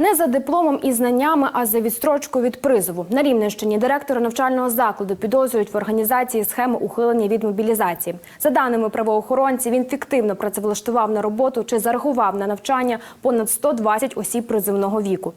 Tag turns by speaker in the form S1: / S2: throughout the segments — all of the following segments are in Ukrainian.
S1: Не за дипломом і знаннями, а за відстрочку від призову. На Рівненщині директора навчального закладу підозрюють в організації схеми ухилення від мобілізації. За даними правоохоронців, він фіктивно працевлаштував на роботу чи зарахував на навчання понад 120 осіб призивного віку.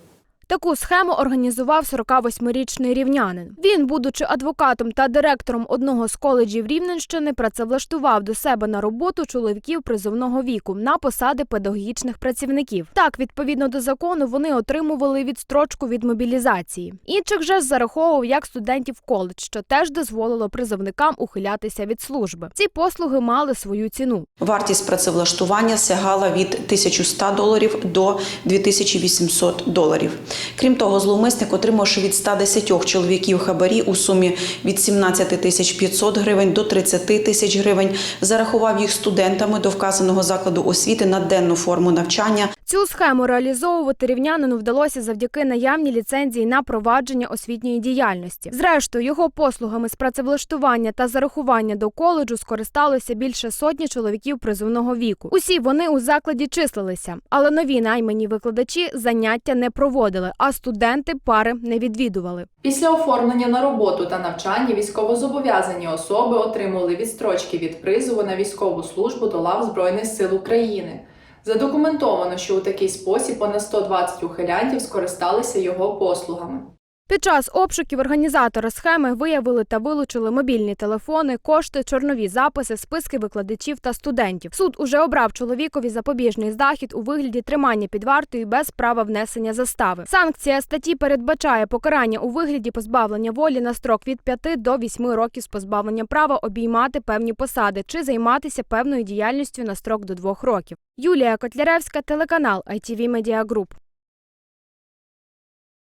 S1: Таку схему організував 48-річний рівнянин. Він, будучи адвокатом та директором одного з коледжів Рівненщини, працевлаштував до себе на роботу чоловіків призовного віку на посади педагогічних працівників. Так, відповідно до закону, вони отримували відстрочку від мобілізації. Інших же зараховував як студентів коледж, що теж дозволило призовникам ухилятися від служби. Ці послуги мали свою ціну.
S2: Вартість працевлаштування сягала від 1100 доларів до 2800 доларів. Крім того, зловмисник, отримавши від 110 чоловіків хабарі у сумі від 17 тисяч 500 гривень до 30 тисяч гривень, зарахував їх студентами до вказаного закладу освіти на денну форму навчання
S1: Цю схему реалізовувати рівнянину вдалося завдяки наявній ліцензії на провадження освітньої діяльності. Зрештою, його послугами з працевлаштування та зарахування до коледжу скористалося більше сотні чоловіків призовного віку. Усі вони у закладі числилися, але нові наймані викладачі заняття не проводили, а студенти пари не відвідували.
S3: Після оформлення на роботу та навчання військовозобов'язані особи отримали відстрочки від призову на військову службу до лав Збройних сил України. Задокументовано, що у такий спосіб понад 120 ухилянтів скористалися його послугами.
S1: Під час обшуків організатори схеми виявили та вилучили мобільні телефони, кошти, чорнові записи, списки викладачів та студентів. Суд уже обрав чоловікові запобіжний захід у вигляді тримання під вартою без права внесення застави. Санкція статті передбачає покарання у вигляді позбавлення волі на строк від 5 до 8 років з позбавленням права обіймати певні посади чи займатися певною діяльністю на строк до 2 років. Юлія Котляревська, телеканал ITV Media Group.